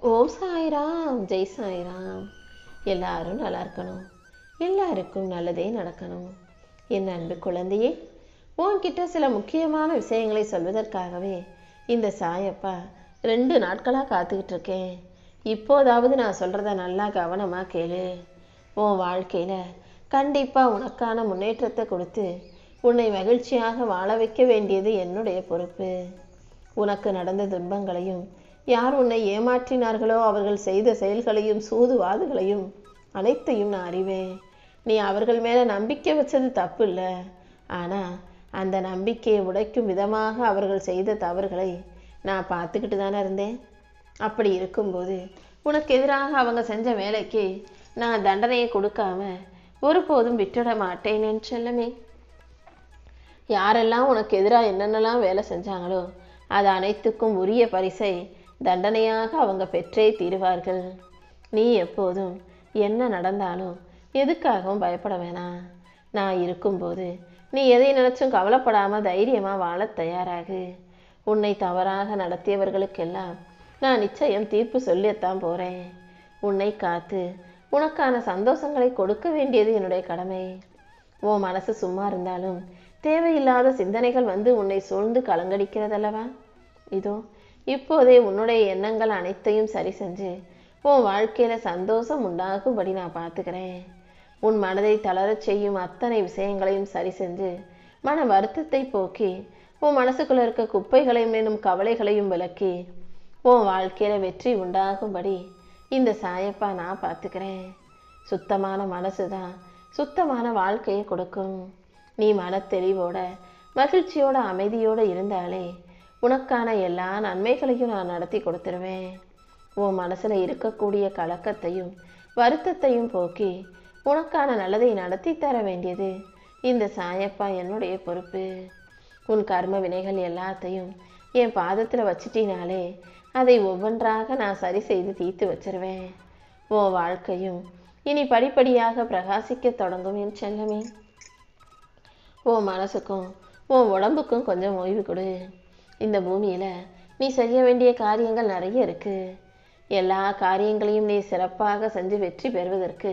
ஓம் சாய்ராம் ஜெய் சாய்ராம். எல்லாரும் நல்லா இருக்கணும். எல்லாருக்கும் நல்லதே நடக்கணும். என் அன்பு குழந்தையே உன்கிட்ட சில முக்கியமான விஷயங்களை சொல்வதற்காகவே இந்த சாயப்பா ரெண்டு நாட்களாக காத்துக்கிட்டு இருக்கேன். இப்போதாவது நான் சொல்கிறத நல்லா கவனமாக கேளு. உன் வாழ்க்கையில் கண்டிப்பாக உனக்கான முன்னேற்றத்தை கொடுத்து உன்னை மகிழ்ச்சியாக வாழ வைக்க வேண்டியது என்னுடைய பொறுப்பு. உனக்கு நடந்த துன்பங்களையும் யார் உன்னை ஏமாற்றினார்களோ அவர்கள் செய்த செயல்களையும் சூதுவாதுகளையும் அனைத்தையும் நான் அறிவேன். நீ அவர்கள் மேலே நம்பிக்கை வச்சது தப்பு இல்லை ஆனால் அந்த நம்பிக்கையை உடைக்கும் விதமாக அவர்கள் செய்த தவறுகளை நான் பார்த்துக்கிட்டு தானே இருந்தேன். அப்படி இருக்கும்போது உனக்கு எதிராக அவங்க செஞ்ச வேலைக்கு நான் தண்டனையை கொடுக்காம ஒருபோதும் விட்டுட மாட்டேனேன்னு என் செல்லமே. யாரெல்லாம் உனக்கு எதிராக என்னென்னலாம் வேலை செஞ்சாங்களோ அது அனைத்துக்கும் உரிய பரிசை தண்டனையாக அவங்க பெற்றே தீருவார்கள். நீ எப்போதும் என்ன நடந்தாலும் எதுக்காகவும் பயப்பட வேணாம் நான் இருக்கும்போது நீ எதை நினைச்சும் கவலைப்படாமல் தைரியமாக வாழத் தயாராகு. உன்னை தவறாக நடத்தியவர்களுக்கெல்லாம் நான் நிச்சயம் தீர்ப்பு சொல்லியத்தான் போகிறேன் உன்னை காத்து உனக்கான சந்தோஷங்களை கொடுக்க வேண்டியது என்னுடைய கடமை. உன் மனசு சும்மா இருந்தாலும் தேவையில்லாத சிந்தனைகள் வந்து உன்னை சூழ்ந்து கலங்கடிக்கிறதல்லவா? இதோ இப்போதே உன்னுடைய எண்ணங்கள் அனைத்தையும் சரி செஞ்சு உன் வாழ்க்கையில் சந்தோஷம் உண்டாகும்படி நான் பார்த்துக்கிறேன். உன் மனதை தளரச் செய்யும் அத்தனை விஷயங்களையும் சரி செஞ்சு மன வருத்தத்தை போக்கி உன் மனசுக்குள்ள இருக்க குப்பைகளையும் எனும் கவலைகளையும் விலக்கி உன் வாழ்க்கையில் வெற்றி உண்டாகும்படி இந்த சாயப்பா நான் பார்த்துக்கிறேன். சுத்தமான மனசு தான் சுத்தமான வாழ்க்கையை கொடுக்கும். நீ மனத்தெளிவோட மகிழ்ச்சியோட அமைதியோடு இருந்தாலே உனக்கான எல்லா நன்மைகளையும் நான் நடத்தி கொடுத்துருவேன். உன் மனசில் இருக்கக்கூடிய கலக்கத்தையும் வருத்தத்தையும் போக்கி உனக்கான நல்லதை நடத்தி தர வேண்டியது இந்த சாயப்பா என்னுடைய பொறுப்பு. உன் கர்ம வினைகள் எல்லாத்தையும் என் பாதத்தில் வச்சிட்டினாலே அதை ஒவ்வொன்றாக நான் சரி செய்து தீர்த்து வச்சிருவேன். உன் வாழ்க்கையும் இனி படிப்படியாக பிரகாசிக்க தொடங்கும் என் செல்லமே. உன் மனசுக்கும் உன் உடம்புக்கும் கொஞ்சம் ஓய்வு கொடு. இந்த பூமியில் நீ செய்ய வேண்டிய காரியங்கள் நிறைய இருக்குது எல்லா காரியங்களையும் நீ சிறப்பாக செஞ்சு வெற்றி பெறுவதற்கு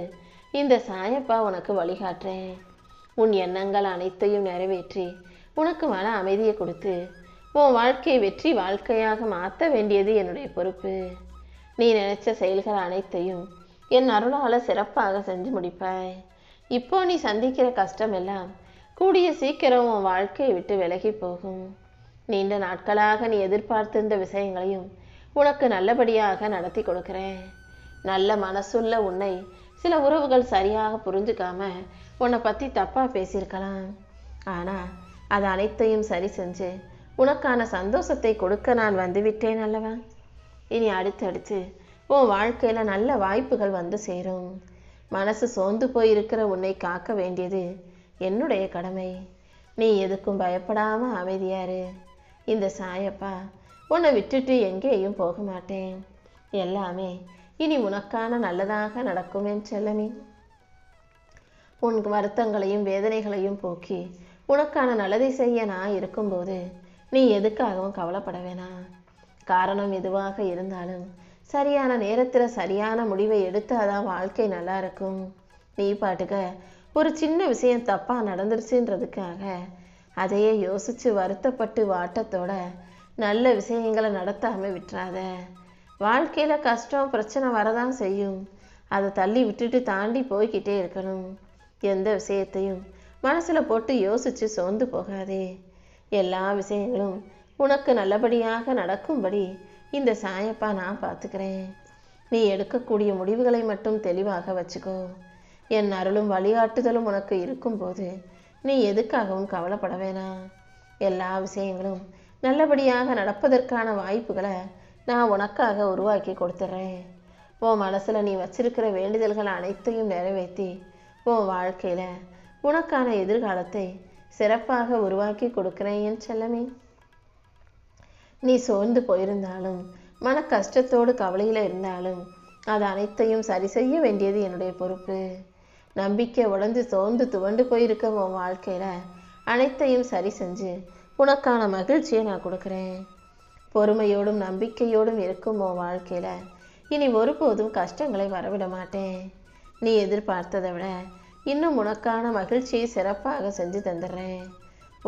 இந்த சாயப்பா உனக்கு வழிகாட்டுறேன். உன் எண்ணங்கள் அனைத்தையும் நிறைவேற்றி உனக்கு மன அமைதியை கொடுத்து உன் வாழ்க்கையை வெற்றி வாழ்க்கையாக மாற்ற வேண்டியது என்னுடைய பொறுப்பு. நீ நினைச்ச செயல்கள் அனைத்தையும் என் அருளால் சிறப்பாக செஞ்சு முடிப்பாய். இப்போ நீ சந்திக்கிற கஷ்டம் எல்லாம் கூடிய சீக்கிரம் உன் வாழ்க்கையை விட்டு விலகி போகும். நீண்ட நாட்களாக நீ எதிர்பார்த்திருந்த விஷயங்களையும் உனக்கு நல்லபடியாக நடத்தி கொடுக்கிறேன். நல்ல மனசுள்ள உன்னை சில உறவுகள் சரியாக புரிஞ்சுக்காம உன்னை பற்றி தப்பாக பேசியிருக்கலாம். ஆனால் அது அனைத்தையும் சரி செஞ்சு உனக்கான சந்தோஷத்தை கொடுக்க நான் வந்துவிட்டேன் அல்லவா? இனி அடுத்தடுத்து உன் வாழ்க்கையில் நல்ல வாய்ப்புகள் வந்து சேரும். மனசு சோர்ந்து போயிருக்கிற உன்னை காக்க வேண்டியது என்னுடைய கடமை. நீ எதுக்கும் பயப்படாமல் அமைதியாரு இந்த சாயப்பா உன்னை விட்டுட்டு எங்கேயும் போக மாட்டேன். எல்லாமே இனி உனக்கான நல்லதாக நடக்கும் என் செல்லமே. உன் வருத்தங்களையும் வேதனைகளையும் போக்கி உனக்கான நல்லதை செய்ய நான் இருக்கும்போது நீ எதுக்காகவும் கவலைப்பட வேணாம் காரணம் எதுவாக இருந்தாலும் சரியான நேரத்தில் சரியான முடிவை எடுத்தாதான் வாழ்க்கை நல்லா இருக்கும். நீ பாட்டுக்க ஒரு சின்ன விஷயம் தப்பாக நடந்துருச்சுன்றதுக்காக அதையே யோசித்து வருத்தப்பட்டு வாட்டத்தோட நல்ல விஷயங்களை நடத்தாமல் விட்டுறாத. வாழ்க்கையில் கஷ்டம் பிரச்சனை வரதான் செய்யும். அதை தள்ளி விட்டுட்டு தாண்டி போய்கிட்டே இருக்கணும். எந்த விஷயத்தையும் மனசில் போட்டு யோசித்து சோர்ந்து போகாதே. எல்லா விஷயங்களும் உனக்கு நல்லபடியாக நடக்கும்படி இந்த சாயப்பா நான் பார்த்துக்கிறேன் நீ எடுக்கக்கூடிய முடிவுகளை மட்டும் தெளிவாக வச்சுக்கோ. என் அருளும் வழிகாட்டுதலும் உனக்கு இருக்கும்போது நீ எதுக்காகவும் கவலைப்பட வேணாம். எல்லா விஷயங்களும் நல்லபடியாக நடப்பதற்கான வாய்ப்புகளை நான் உனக்காக உருவாக்கி கொடுத்துட்றேன் உன் மனசில் நீ வச்சிருக்கிற வேண்டுதல்கள் அனைத்தையும் நிறைவேற்றி உன் வாழ்க்கையில் உனக்கான எதிர்காலத்தை சிறப்பாக உருவாக்கி கொடுக்குறேன் என் செல்லமே. நீ சோர்ந்து போயிருந்தாலும் மன கஷ்டத்தோடு கவலையில் இருந்தாலும் அது அனைத்தையும் சரி செய்ய வேண்டியது என்னுடைய பொறுப்பு. நம்பிக்கை உடஞ்சு சோர்ந்து துவண்டு போயிருக்க உன் வாழ்க்கையில் அனைத்தையும் சரி செஞ்சு உனக்கான மகிழ்ச்சியை நான் கொடுக்குறேன். பொறுமையோடும் நம்பிக்கையோடும் இருக்கும் உன் வாழ்க்கையில் இனி ஒருபோதும் கஷ்டங்களை வரவிட மாட்டேன். நீ எதிர்பார்த்ததை விட இன்னும் உனக்கான மகிழ்ச்சியை சிறப்பாக செஞ்சு தந்துடுறேன்.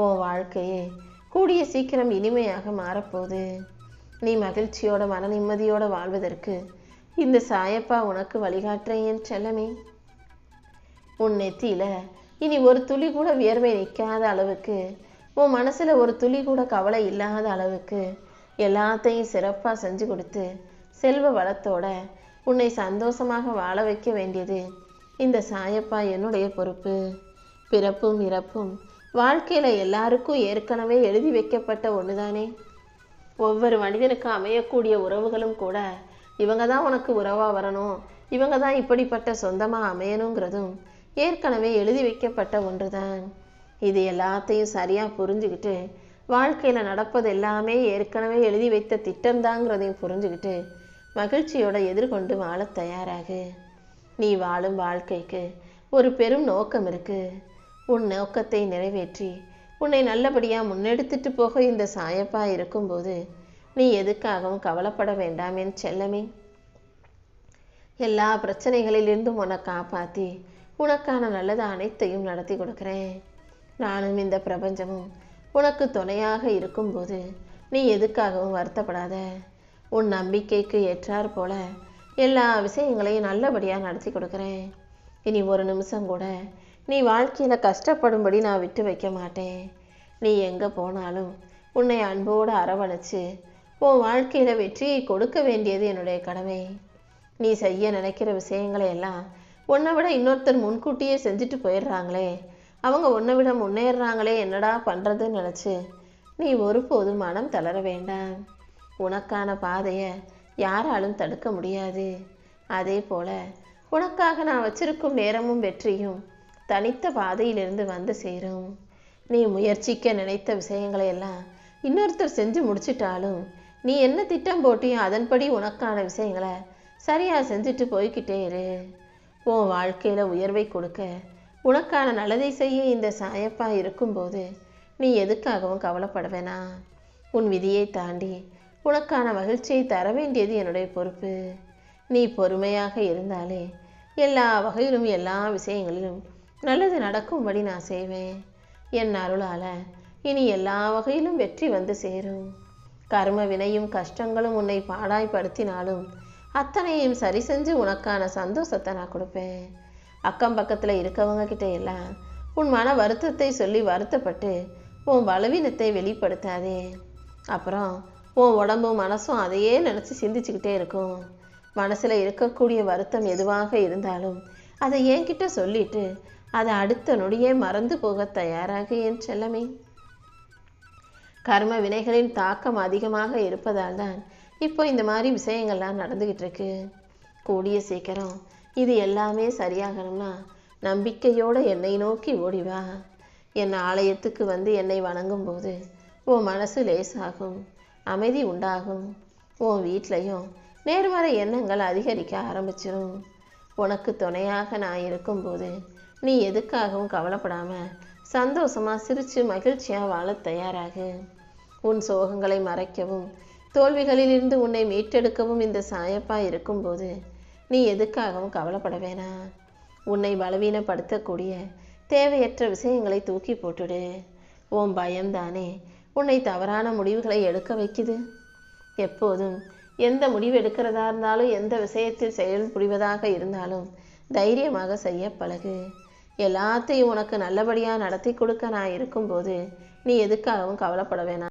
உன் வாழ்க்கையே கூடிய சீக்கிரம் இனிமையாக மாறப்போகுது. நீ மகிழ்ச்சியோட மன நிம்மதியோட வாழ்வதற்கு இந்த சாயப்பா உனக்கு வழிகாட்டுறேன் என் செல்லமே. உன் நெத்தியில இனி ஒரு துளி கூட வியர்வை நிற்காத அளவுக்கு உன் மனசில் ஒரு துளி கூட கவலை இல்லாத அளவுக்கு எல்லாத்தையும் சிறப்பாக செஞ்சு கொடுத்து செல்வ வளத்தோட உன்னை சந்தோஷமாக வாழ வைக்க வேண்டியது இந்த சாயப்பா என்னுடைய பொறுப்பு. பிறப்பும் இறப்பும் வாழ்க்கையில் எல்லாருக்கும் ஏற்கனவே எழுதி வைக்கப்பட்ட ஒன்று தானே ஒவ்வொரு மனிதனுக்கும் அமையக்கூடிய உறவுகளும் கூட இவங்க தான் உனக்கு உறவாக வரணும் இவங்க தான் இப்படிப்பட்ட சொந்தமாக அமையணுங்கிறதும் ஏற்கனவே எழுதி வைக்கப்பட்ட ஒன்றுதான். இது எல்லாத்தையும் சரியாக புரிஞ்சுக்கிட்டு வாழ்க்கையில் நடப்பது எல்லாமே ஏற்கனவே எழுதி வைத்த திட்டம்தாங்கிறதையும் புரிஞ்சுக்கிட்டு மகிழ்ச்சியோட எதிர்கொண்டு வாழத் தயாராகு. நீ வாழும் வாழ்க்கைக்கு ஒரு பெரும் நோக்கம் இருக்கு. உன் நோக்கத்தை நிறைவேற்றி உன்னை நல்லபடியாக முன்னெடுத்துட்டு போக இந்த சாயப்பா இருக்கும்போது நீ எதுக்காகவும் கவலைப்பட வேண்டாம் என் செல்லமே. எல்லா பிரச்சனைகளிலிருந்தும் உன்னை காப்பாற்றி உனக்கான நல்லது அனைத்தையும் நடத்தி கொடுக்குறேன். நானும் இந்த பிரபஞ்சமும் உனக்கு துணையாக இருக்கும்போது நீ எதுக்காகவும் வருத்தப்படாத. உன் நம்பிக்கைக்கு ஏற்றாற் போல எல்லா விஷயங்களையும் நல்லபடியாக நடத்தி கொடுக்குறேன். இனி ஒரு நிமிஷம் கூட நீ வாழ்க்கையில் கஷ்டப்படும்படி நான் விட்டு வைக்க மாட்டேன். நீ எங்கே போனாலும் உன்னை அன்போடு அரவணைச்சு உன் வாழ்க்கையில் வெற்றியை கொடுக்க வேண்டியது என்னுடைய கடமை. நீ செய்ய நினைக்கிற விஷயங்களை எல்லாம் உன்னை விட இன்னொருத்தர் முன்கூட்டியே செஞ்சுட்டு போயிடுறாங்களே. அவங்க உன்னை விட முன்னேறுறாங்களே என்னடா பண்ணுறதுன்னு நினச்சி நீ ஒருபோதும் மனம் தளர வேண்டாம். உனக்கான பாதையை யாராலும் தடுக்க முடியாது. அதே போல் உனக்காக நான் வச்சிருக்கும் நேரமும் வெற்றியும் தனித்த பாதையிலிருந்து வந்து சேரும். நீ முயற்சிக்க நினைத்த விஷயங்களை எல்லாம் இன்னொருத்தர் செஞ்சு முடிச்சிட்டாலும் நீ என்ன திட்டம் போட்டியும் அதன்படி உனக்கான விஷயங்களை சரியாக செஞ்சுட்டு போய்க்கிட்டே இரு. உன் வாழ்க்கையில் உயர்வை கொடுக்க உனக்கான நல்லதை செய்ய இந்த சாயப்பா இருக்கும்போது நீ எதுக்காகவும் கவலைப்பட வேணாம் உன் விதியை தாண்டி உனக்கான மகிழ்ச்சியை தர வேண்டியது என்னுடைய பொறுப்பு. நீ பொறுமையாக இருந்தாலே எல்லா வகையிலும் எல்லா விஷயங்களிலும் நல்லது நடக்கும்படி நான் செய்வேன். என் அருளால் இனி எல்லா வகையிலும் வெற்றி வந்து சேரும். கர்ம வினையும் கஷ்டங்களும் உன்னை பாடாய்படுத்தினாலும் அத்தனையும் சரி செஞ்சு உனக்கான சந்தோஷத்தை நான் கொடுப்பேன். அக்கம் பக்கத்தில் இருக்கவங்க கிட்ட எல்லாம் உன் மன வருத்தத்தை சொல்லி வருத்தப்பட்டு உன் பலவீனத்தை வெளிப்படுத்தாதே. அப்புறம் உன் உடம்பும் மனசும் அதையே நினச்சி சிந்திச்சுக்கிட்டே இருக்கும். மனசில் இருக்கக்கூடிய வருத்தம் எதுவாக இருந்தாலும் அதை என்கிட்ட சொல்லிட்டு அதை அடுத்த நொடியே மறந்து போக தயாராக என் செல்லமே. கர்ம வினைகளின் தாக்கம் அதிகமாக இருப்பதால் தான் இப்போ இந்த மாதிரி விஷயங்கள்லாம் நடந்துக்கிட்டு இருக்கு கூடிய சீக்கிரம் இது எல்லாமே சரியாகணும்னா நம்பிக்கையோடு என்னை நோக்கி ஓடி வா. என் ஆலயத்துக்கு வந்து என்னை வணங்கும் போது உன் மனசு லேசாகும் அமைதி உண்டாகும். உன் வீட்லையும் நேர்மறை எண்ணங்கள் அதிகரிக்க ஆரம்பிச்சிடும் உனக்கு துணையாக நான் இருக்கும்போது நீ எதுக்காகவும் கவலைப்படாமல் சந்தோஷமாக சிரித்து மகிழ்ச்சியாக வாழத் தயாராகு. உன் சோகங்களை மறைக்கவும் தோல்விகளிலிருந்து உன்னை மீட்டெடுக்கவும் இந்த சாயப்பா இருக்கும்போது நீ எதுக்காகவும் கவலைப்பட வேணாம் உன்னை பலவீனப்படுத்தக்கூடிய தேவையற்ற விஷயங்களை தூக்கி போட்டுடு. உன் பயம்தானே உன்னை தவறான முடிவுகளை எடுக்க வைக்குது. எப்போதும் எந்த முடிவு எடுக்கிறதா இருந்தாலும் எந்த விஷயத்தில் செயல் புரிவதாக இருந்தாலும் தைரியமாக செய்ய பழகு. எல்லாத்தையும் உனக்கு நல்லபடியாக நடத்தி கொடுக்க நான் இருக்கும்போது நீ எதுக்காகவும் கவலைப்பட வேணாம்.